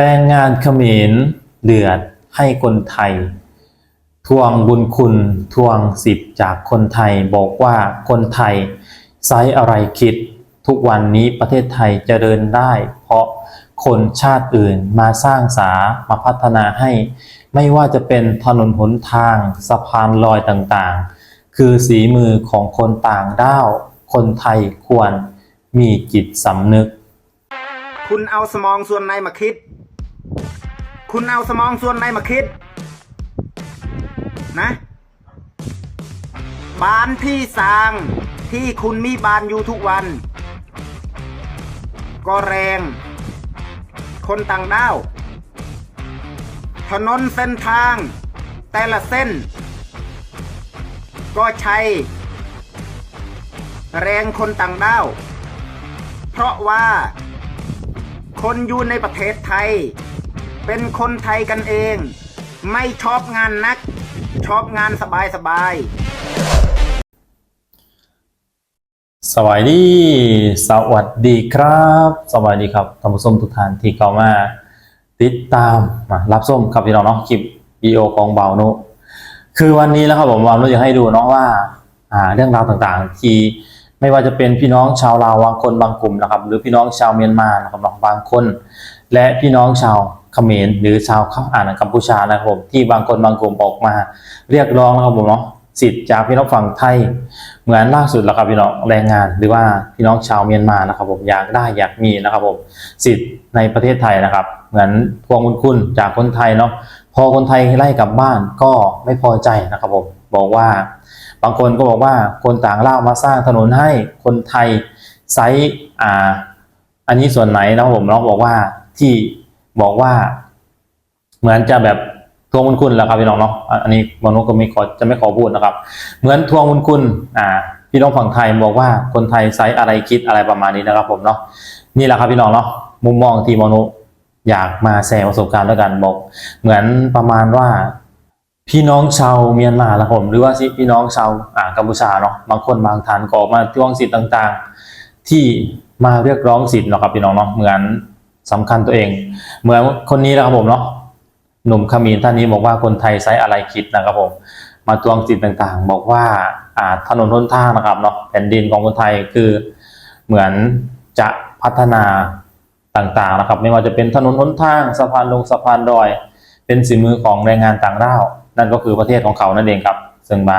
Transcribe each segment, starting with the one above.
แรงงานเขมรเดือดให้คนไทย ทวงบุญคุณทวงสิทธิ์จากคนไทยบอกว่าคนไทยไซอะไรคิด ทุกวันนี้ประเทศไทยเจริญได้ เพราะคนชาติอื่นมาสร้างสามาพัฒนาให้ ไม่ว่าจะเป็นถนนหนทางสะพานลอยต่างๆ คือสีมือของคนต่างด้าว คนไทยควรมีจิตสำนึก คุณเอาสมองส่วนไหนมาคิด คุณเอาสมองส่วนไหนมาคิด นะ บ้านที่สร้างที่คุณมีบ้านอยู่ทุกวัน ก็แรง คนต่างด้าว ถนนเส้นทาง แต่ละเส้น ก็ใช้ แรงคนต่างด้าว เพราะว่า คนอยู่ในประเทศไทย เป็นคนไทยกันเอง ไม่ชอบงานนัก ชอบงานสบายสบาย สวัสดี สวัสดีครับ สวัสดีครับท่านผู้ชมทุกท่านที่เข้ามา ติดตามมารับชมครับพี่น้องเนาะคลิปวิดีโอของเบานุคือวันนี้แล้วครับผมเบานุอยากให้ดูเนาะว่าเรื่องราวต่างๆ ที่ไม่ว่าจะเป็นพี่น้องชาวลาวบางคนบางกลุ่มนะครับ หรือพี่น้องชาวเมียนมานะครับบางคน และพี่น้องชาว เขมรหรือชาวอ่านกัมพูชานะครับผมที่บางคนบางกลุ่มออกมา เรียกร้องนะครับผมเนาะสิทธิ์จากพี่น้องฝั่งไทยเหมือนล่าสุดแล้วครับพี่น้องแรงงาน หรือว่าพี่น้องชาวเมียนมานะครับผมอยากได้อยากมีนะครับผมสิทธิ์ในประเทศไทยนะครับ เหมือนทวงบุญคุณจากคนไทยเนาะพอคนไทยไล่กลับบ้านก็ไม่พอใจนะครับผมบอกว่า บางคนก็บอกว่าคนต่างล่ามาสร้างถนนให้คนไทยไซส์อ่า อันนี้ส่วนไหนนะครับผมน้องบอกว่าที่ บอกว่า เหมือนจะแบบทวงบุญคุณแหละครับพี่น้องเนาะอันนี้มนุษย์ก็ไม่ขอจะไม่ขอพูดนะครับ เหมือนทวงบุญคุณ อ่า พี่น้องฝั่งไทยบอกว่าคนไทยไซส์อะไรคิดอะไรประมาณนี้นะครับ ผมเนาะนี่แหละครับพี่น้องเนาะมุมมองที่มนุษย์อยากมาแชร์ประสบการณ์ด้วยกันบอก เหมือนประมาณว่าพี่น้องชาวเมียนมาละผม หรือว่าพี่น้องชาวอ่ากัมพูชาเนาะบางคนบางฐานก็อมาทวงสิทธิ์ต่าง ๆ ที่มาเรียกร้องสิทธิ์เนาะครับพี่น้องเนาะเหมือน สำคัญตัวเอง เหมือนคนนี้นะครับผมเนาะหนุ่มขมีนท่านนี้บอกว่าคนไทยไซส์อะไรคิดนะครับผม มาทวงสิทธิ์ต่างๆ บอกว่าอ่าถนนหนทางนะครับเนาะแผ่นดินของคนไทยคือเหมือนจะพัฒนาต่างๆนะครับ ไม่ว่าจะเป็นถนนหนทางสะพานลงสะพานดอย เป็นสีมือของแรงงานต่างด้าวนั่นก็คือประเทศของเขานั่นเองครับ ซึ่งมา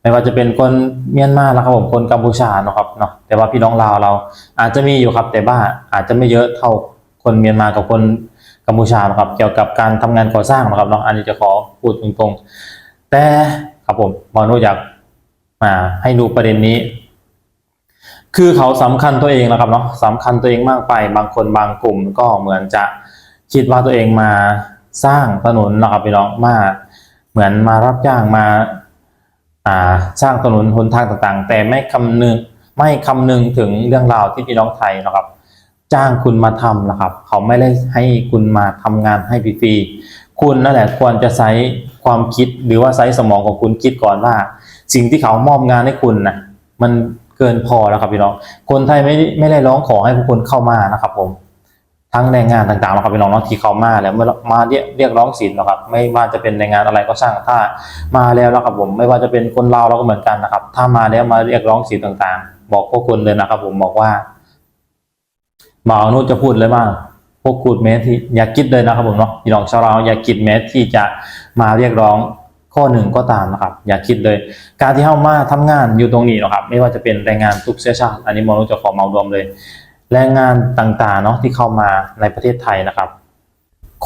ไม่ว่าจะเป็นคนเมียนมาแล้วครับผมคนกัมพูชานะครับเนาะแต่ว่าพี่น้องลาวเราอาจจะมีอยู่ครับแต่ว่าอาจจะไม่เยอะเท่า คนเมียนมากับคนกัมพูชานะครับเกี่ยวกับการทำงานก่อสร้างนะครับเนาะอันนี้จะขอพูดตรงๆ แต่ครับผมมอนุอยากมาให้ดูประเด็นนี้ คือเขาสำคัญตัวเองนะครับเนาะสำคัญตัวเองมากไป บางคนบางกลุ่มก็เหมือนจะคิดว่าตัวเองมาสร้างถนนนะครับพี่น้องมาเหมือนมารับจ้างมาอ่าสร้างถนนหนทางต่างๆ แต่ไม่คำนึงไม่คำนึงถึงเรื่องราวที่พี่น้องไทยนะครับ จ้างคุณมาทำนะครับ เขาไม่ได้ให้คุณมาทำงานให้ฟรีๆคุณนั่นแหละควรจะใช้ความคิดหรือว่าใช้สมองของคุณคิดก่อนว่า สิ่งที่เขามอบงานให้คุณนะมันเกินพอแล้วครับพี่น้อง คนไทยไม่ไม่ได้ร้องขอให้พวกคุณเข้ามานะครับ ผม ทั้งแรงงานต่างๆนะครับพี่น้องเนาะที่เข้ามาแล้วเมื่อมาเรียกเรียกร้องสิทธิ์นะครับ ไม่ว่าจะเป็นแรงงานอะไรก็ช่างถ้ามาแล้วนะครับผม ไม่ว่าจะเป็นคนลาเราก็เหมือนกันนะครับ ถ้ามาแล้วมาเรียกร้องสิทธิ์ต่างๆ บอกพวกคุณเลยนะครับ ผมบอกว่า หมออนุจะพูดเลยว่าพวกคุณแม้ที่อย่าคิดเลยนะครับผมเนาะพี่น้องชาวเราอย่าคิดแม้ที่จะมาเรียกร้องข้อหนึ่งก็ตามนะครับ อย่าคิดเลย การที่เข้ามาทำงานอยู่ตรงนี้นะครับ ไม่ว่าจะเป็นแรงงานทุกเชื้อชาติอันนี้หมอนุจะขอเมารวมเลย แรงงานต่างๆเนาะที่เข้ามาในประเทศไทยนะครับ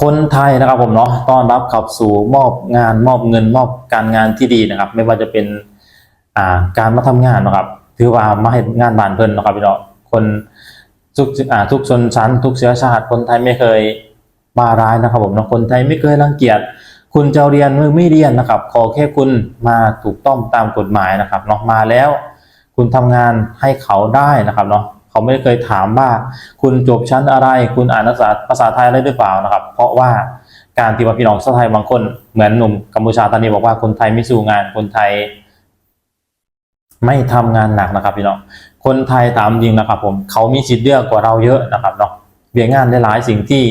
คนไทยนะครับผมเนาะต้อนรับขับสู่มอบงานมอบเงินมอบการงานที่ดีนะครับ ไม่ว่าจะเป็นอ่าการมาทำงานนะครับ ถือว่ามาให้งานบานเพิ่นนะครับพี่น้องคน ทุกอ่าทุกชนชั้น ทุกเชื้อชาติคนไทยไม่เคยบ้าร้ายนะครับผมเนาะคนไทยไม่เคยรังเกียจคุณจะเรียนหรือไม่เรียนนะครับ ขอแค่คุณมาถูกต้องตามกฎหมายนะครับเนาะมาแล้ว คุณทำงานให้เขาได้นะครับเนาะเขาไม่เคยถามว่า คุณจบชั้นอะไร คุณอ่านภาษาภาษาไทยได้หรือเปล่านะครับ เพราะว่าการที่ว่าพี่น้องชาวไทยบางคนเหมือนหนุ่มกัมพูชาตอนนี้บอกว่าคนไทยไม่สู้งานคนไทย ไม่ทำงานหนักนะครับพี่น้อง คนไทยตามจริงนะครับผมเขามีสิทธิ์เลือกกว่าเราเยอะนะครับเนาะเบียงานหลายๆสิ่งที่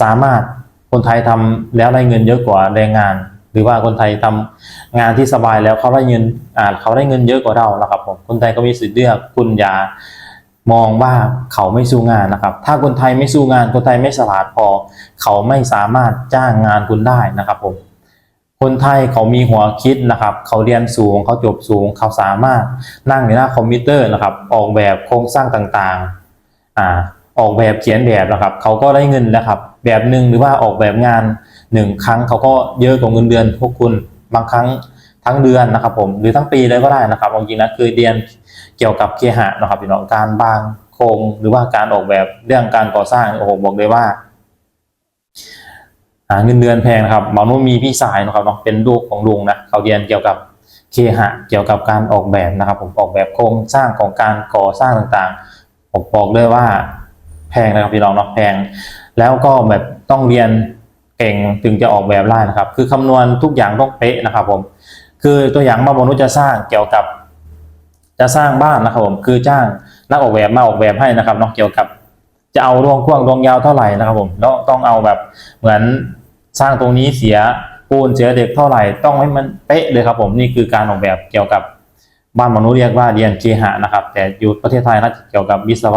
สามารถคนไทยทำแล้วได้เงินเยอะกว่าแรงงาน หรือว่าคนไทยทำงานที่สบายแล้วเขาได้เงินอ่าเขาได้เงินเยอะกว่าเรานะครับผมคนไทยก็มีสิทธิ์เลือกคุณอย่ามองว่าเขาไม่สู้งานนะครับ ถ้าคนไทยไม่สู้งานคนไทยไม่ฉลาดพอ เขาไม่สามารถจ้างงานคุณได้นะครับผม คนไทยเขามีหัวคิดนะครับ เขาเรียนสูงเขาจบสูง เขาสามารถนั่งในหน้าคอมพิวเตอร์นะครับ ออกแบบโครงสร้างต่างๆอ่าออกแบบเขียนแบบนะครับ เขาก็ได้เงินแล้วครับ แบบหนึ่งหรือว่าออกแบบงานหนึ่งครั้งเขาก็เยอะกว่าเงินเดือนพวกคุณบางครั้งทั้งเดือนนะครับผมหรือทั้งปีเลยก็ได้นะครับเอาจริงๆนะคือเรียนเกี่ยวกับเคหะนะครับพี่น้องการบางโครงหรือว่าการออกแบบเรื่องการก่อสร้างโอ้โหบอกเลยว่า หาเงินเดือนแพงนะครับหมอนุ่มมีพี่สายนะครับเนาะเป็นลูกของลุงนะเขาเรียนเกี่ยวกับเคหะเกี่ยวกับการออกแบบนะครับ ผมออกแบบโครงสร้างของการก่อสร้างต่างๆ ผมบอกเลยว่าแพงนะครับพี่น้องเนาะแพง แล้วก็แบบต้องเรียนเก่งถึงจะออกแบบได้นะครับ คือคำนวณทุกอย่างต้องเป๊ะนะครับ ผม คือตัวอย่างมาบนุษย์จะสร้างเกี่ยวกับ จะสร้างบ้านนะครับ ผมคือจ้างนักออกแบบมาออกแบบให้นะครับเนาะเกี่ยวกับ จะเอารวงกว้างรวงยาวเท่าไหร่นะครับ ผมแล้วต้องเอาแบบเหมือน สร้างตรงนี้เสียปูนเสียเด็กเท่าไหร่ต้องให้มันเป๊ะเลยครับผมนี่คือการออกแบบเกี่ยวกับบ้านมนุษย์เรียกว่าเรียนเคหะนะครับ แต่อยู่ประเทศไทยนะเกี่ยวกับวิศว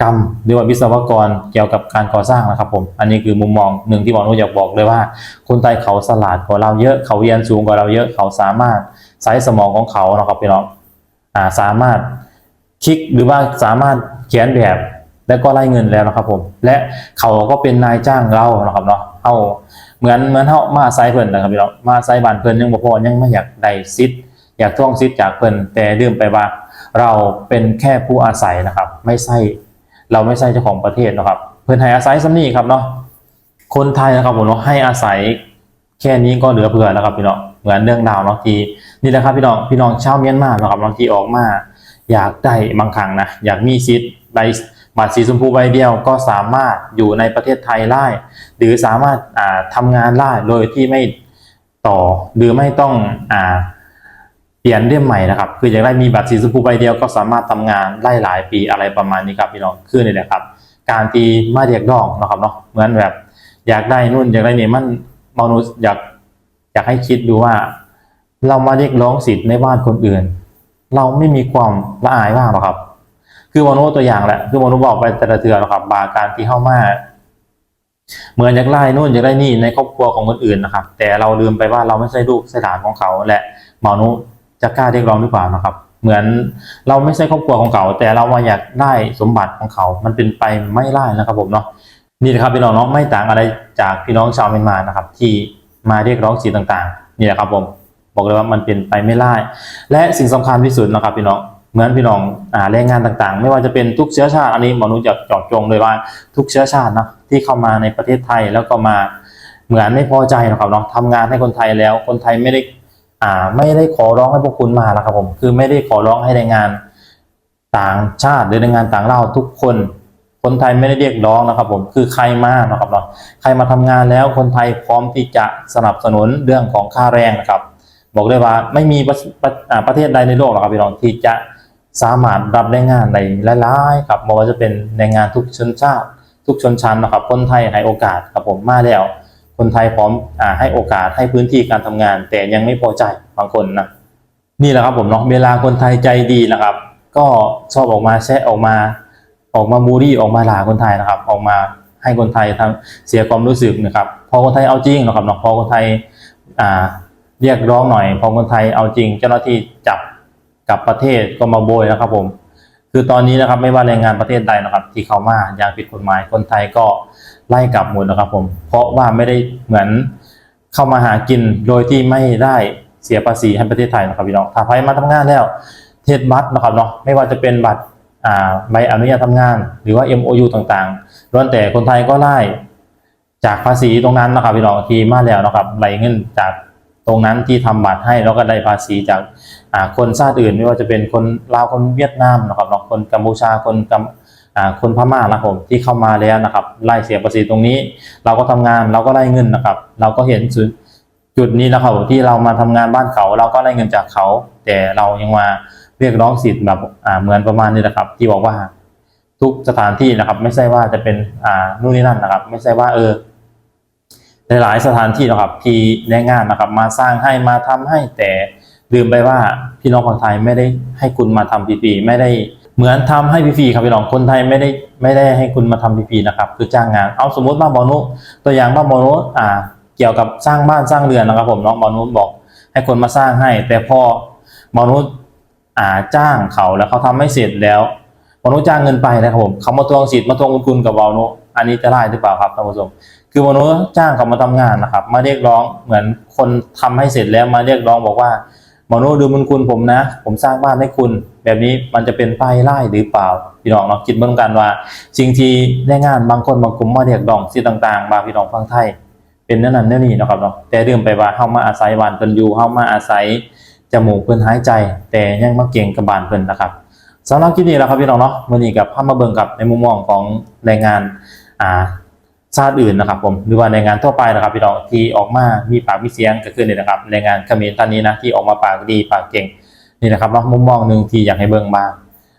กรรมหรือว่าวิศวกรเกี่ยวกับการก่อสร้างนะครับ ผม อันนี้คือมุมมองหนึ่งที่หมอนุอยากบอกเลยว่า คนไทยเขาสลาดกว่าเราเยอะเขาเรียนสูงกว่าเราเยอะเขาสามารถใช้สมองของเขานะครับพี่น้องอ่าสามารถคลิกหรือว่าสามารถเขียนแบบแล้วก็ไล่เงินแล้วนะครับผม และเขาก็เป็นนายจ้างเรานะครับเนาะ เอาเหมือนเหมือนเฮามาไซเพิ่นนะครับพี่น้องมาไซบ้านเพิ่นยังบ่พอยังไม่อยากได้ซิทธิ์อยากท่วงซิทธิ์จากเพิ่นแต่ลืมไปว่า เราเป็นแค่ผู้อาศัยนะครับ ไม่ใช่เราไม่ใช่เจ้าของประเทศนะครับ เพิ่นให้อาศัยซ้ำนี่ครับเนาะคนไทยนะครับผมเนาะให้อาศัยแค่นี้ก็เหลือเผื่อแล้วครับพี่น้องเหมือนเรื่องราวเนาะที่นี่แหละครับพี่น้องพี่น้องชาวเมียนมานะครับบางทีออกมา อยากได้บางครั้งนะอยากมีสิทธิ์ใบัตรสีชมพูใบเดียวก็สามารถอยู่ในประเทศไทยได้ หรือสามารถอ่าทำงานได้โดยที่ไม่ต่อหรือไม่ต้องอเปลี่ยนเล่มใหม่นะครับ คืออย่ากได้มีบัตรสีชมพูใบเดียวก็สามารถทำงานได้หลายปีอะไรประมาณนี้ครับพี่น้องคือนี่แหละครับ การตีมาเรียกร้องนะครับเนาะเหมือนแบบ อยากได้นู่นอยากได้นี่มันมนุษย์อยากอยากให้คิดดูว่า เรามาเรียกร้องสิทธิ์ในบ้านคนอื่น เราไม่มีความละอายบ้างหรอครับ คือมนุตัวอย่างแหละ คือมนุบอกไปแต่ละเทือหรอกครับ บาการที่เข้ามาเหมือนอยากไล่นู่นอยากได้นี่ในครอบครัวของคนอื่นนะครับ แต่เราลืมไปว่าเราไม่ใช่ลูกใช่หลานของเขา และมนุจะกล้าเรียกร้องหรือเปล่านะครับ เหมือนเราไม่ใช่ครอบครัวของเขาแต่เรามาอยากได้สมบัติของเขา มันเป็นไปไม่ได้นะครับ ผมเนาะนี่นะครับพี่น้องเนาะไม่ต่างอะไรจากพี่น้องชาวเมียนมานะครับ ที่มาเรียกร้องสิทธิ์ต่าง ๆ นี่แหละครับผมบอกเลยว่ามันเป็นไปไม่ได้และสิ่งสำคัญที่สุดนะครับพี่น้อง เหมือนพี่น้องอ่าแรงงานต่างๆ ไม่ว่าจะเป็นทุกเชื้อชาติ อันนี้หมอนุจะเจาะจงเลยว่าทุกเชื้อชาตินะที่เข้ามาในประเทศไทยแล้วก็มาเหมือนไม่พอใจนะครับเนาะทำงานให้คนไทยแล้วคนไทยไม่ได้อ่าไม่ได้ขอร้องให้พวกคุณมานะครับผมคือไม่ได้ขอร้องให้แรงงานต่างชาติหรือแรงงานต่างด้าวทุกคนคนไทยไม่ได้เรียกร้องนะครับผมคือใครมานะครับเนาะใครมาทำงานแล้วคนไทยพร้อมที่จะสนับสนุนเรื่องของค่าแรงนะครับ บอกเลยว่าไม่มีประประประเทศใดในโลกหรอกครับพี่น้องที่จะ สามารถรับแรงงานในหลายๆครับไม่ว่าจะเป็นแรงานทุกชนชาติ ทุกชนชั้นนะครับคนไทยให้โอกาสครับผมมาแล้ว คนไทยพร้อมอ่าให้โอกาสให้พื้นที่การทำงาน แต่ยังไม่พอใจบางคนนะนี่แหละครับผมเนาะเวลาคนไทยใจดีนะครับ ก็ชอบออกมาแซะออกมา ออกมาบูลลี่ออกมาด่าคนไทยนะครับ ออกมาให้คนไทยทำเสียความรู้สึกนะครับพอคนไทยเอาจริงนะครับเนาะพอคนไทยอ่าเรียกร้องหน่อยพอคนไทยเอาจริง เจ้าหน้าที่จับ กลับประเทศก็มาโบยนะครับ ผม คือตอนนี้นะครับไม่ว่าแรงงานประเทศใดนะครับ ที่เข้ามาอย่างผิดกฎหมายคนไทยก็ไล่กลับหมดนะครับ ผม เพราะว่าไม่ได้เหมือนเข้ามาหากินโดยที่ไม่ได้เสียภาษีให้ประเทศไทยนะครับพี่น้องถ้าใครมาทำงานแล้วเทศบัตรนะครับเนาะไม่ว่าจะเป็นบัตรอ่าใบอนุญาตทำงาน หรือว่า MOU ต่างๆล้วนแต่คนไทยก็ไล่จากภาษีตรงนั้นนะครับพี่น้องที่มาแล้วนะครับไหลเงินจากตรงนั้นที่ทำบัตรให้แล้วก็ได้ภาษีจาก คนชาติอื่นไม่ว่าจะเป็นคนลาวคนเวียดนามนะครับคนกัมพูชาคนกัมคนพม่านะครับผมที่เข้ามาแล้วนะครับไล่เสียภาษีตรงนี้ เราก็ทำงานเราก็ได้เงินนะครับ เราก็เห็นจุดจุดนี้นะครับที่เรามาทำงานบ้านเขา เราก็ได้เงินจากเขา แต่เรายังมาเรียกร้องสิทธิ์แบบเหมือนประมาณนี้นะครับ ที่บอกว่าทุกสถานที่นะครับ ไม่ใช่ว่าจะเป็นอ่านู่นนี่นั่นนะครับ ไม่ใช่ว่าเออหลายสถานที่นะครับที่แรงงานนะครับ มาสร้างให้มาทำให้แต่ ลืมไปว่าพี่น้องคนไทยไม่ได้ให้คุณมาทำฟรีๆไม่ได้เหมือนทำให้ฟรีๆครับพี่น้องคนไทยไม่ได้ไม่ได้ให้คุณมาทำฟรีๆนะครับคือจ้างงานเอาสมมติว่าบอนุตัวอย่างว่าบอนุอ่า เกี่ยวกับสร้างบ้านสร้างเรือนนะครับ ผมน้องบอนุบอก ให้คนมาสร้างให้ แต่พอบอนุอ่าจ้างเขาแล้วเขาทำไม่เสร็จแล้วบอนุจ้างเงินไปนะครับผมเขามาทวงสิทธิ์มาทวงคุณกับบอนุอันนี้จะได้หรือเปล่าครับท่านผู้ชมคือมนุษย์จ้างเขามาทำงานนะครับ มาเรียกร้องเหมือนคนทำให้เสร็จแล้วมาเรียกร้องบอกว่า มอนุดูบุญคุณผมนะ ผมสร้างบ้านให้คุณ แบบนี้มันจะเป็นป้ายไล่หรือเปล่าพี่น้องเนาะคิดเบื้องกันว่าสิ่งที่แรงงานบางคนบางกลุ่มมาเรียกร้องสิ่งต่างๆ บางพี่น้องฟังไทย เป็นนั่นนั่นนี่นะครับเนาะแต่เรื่องไปว่าเฮามาอาศัยบ้านเพิ่นอยู่เฮามาอาศัยจมูกเพิ่นหายใจ แต่ยังมาเก่งกับบ้านเพิ่นนะครับสำหรับคลิปนี้แหละครับพี่น้องเนาะมื้อนี้กับพามาเบิ่งกับในมุมมองของแรงงานอ่า ชาติอื่นนะครับผมหรือว่าแรงานทั่วไปนะครับพี่น้องที่ออกมามีปากมีเสียงก็คือนี่ยนะครับแรงานเขมรท่านนี้นะที่ออกมาปากดีปากเก่งนี่นะครับเนาะมุมมองหนึ่งที่อยากให้เบิ่งมา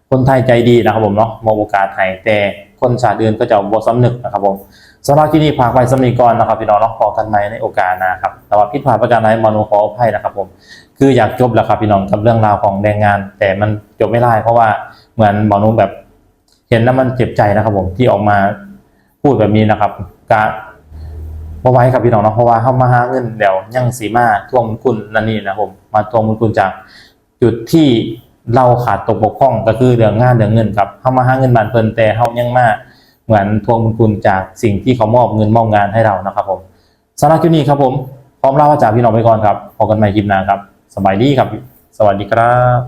คนไทยใจดีนะครับผมเนาะมองโอกาสให้แต่คนชาติอื่นก็จะบ่สำนึกนะครับผมสำหรับที่นี่ฝากไว้สำนีก่อนนะครับพี่น้องเนาะพอกันไหมในโอกาสหนะครับแต่ว่าผิดพลาดประการใดมโนขออภัยนะครับผมคืออยากจบแล้วครับพี่น้องกับเรื่องราวของแรงงาน แต่มันจบไม่ได้เพราะว่าเหมือนมโนแบบเห็นแล้วมันเจ็บใจนะครับผมที่ออกมา พูดแบบนี้นะครับกะบ่ไว้ครับพี่น้องเนาะเพราะว่าเข้ามาหาเงินเดี๋ยวยังสีมาทวงบุญคุณนั่นนี่นะผมมาทวงบุญคุณจากจุดที่เราขาดตกบกพร่องก็คือเรื่องงานเรื่องเงินครับเข้ามาหาเงินบานเพิ่นแต่เฮายังมาเหมือนทวงบุญคุณจากสิ่งที่เขามอบเงินมอบงานให้เรานะครับผมสำหรับคลิปนี้ครับผมพร้อมลาว่าจากพี่น้องไปก่อนครับพบกันใหม่คลิปหน้าครับสบายดีครับ สวัสดีครับ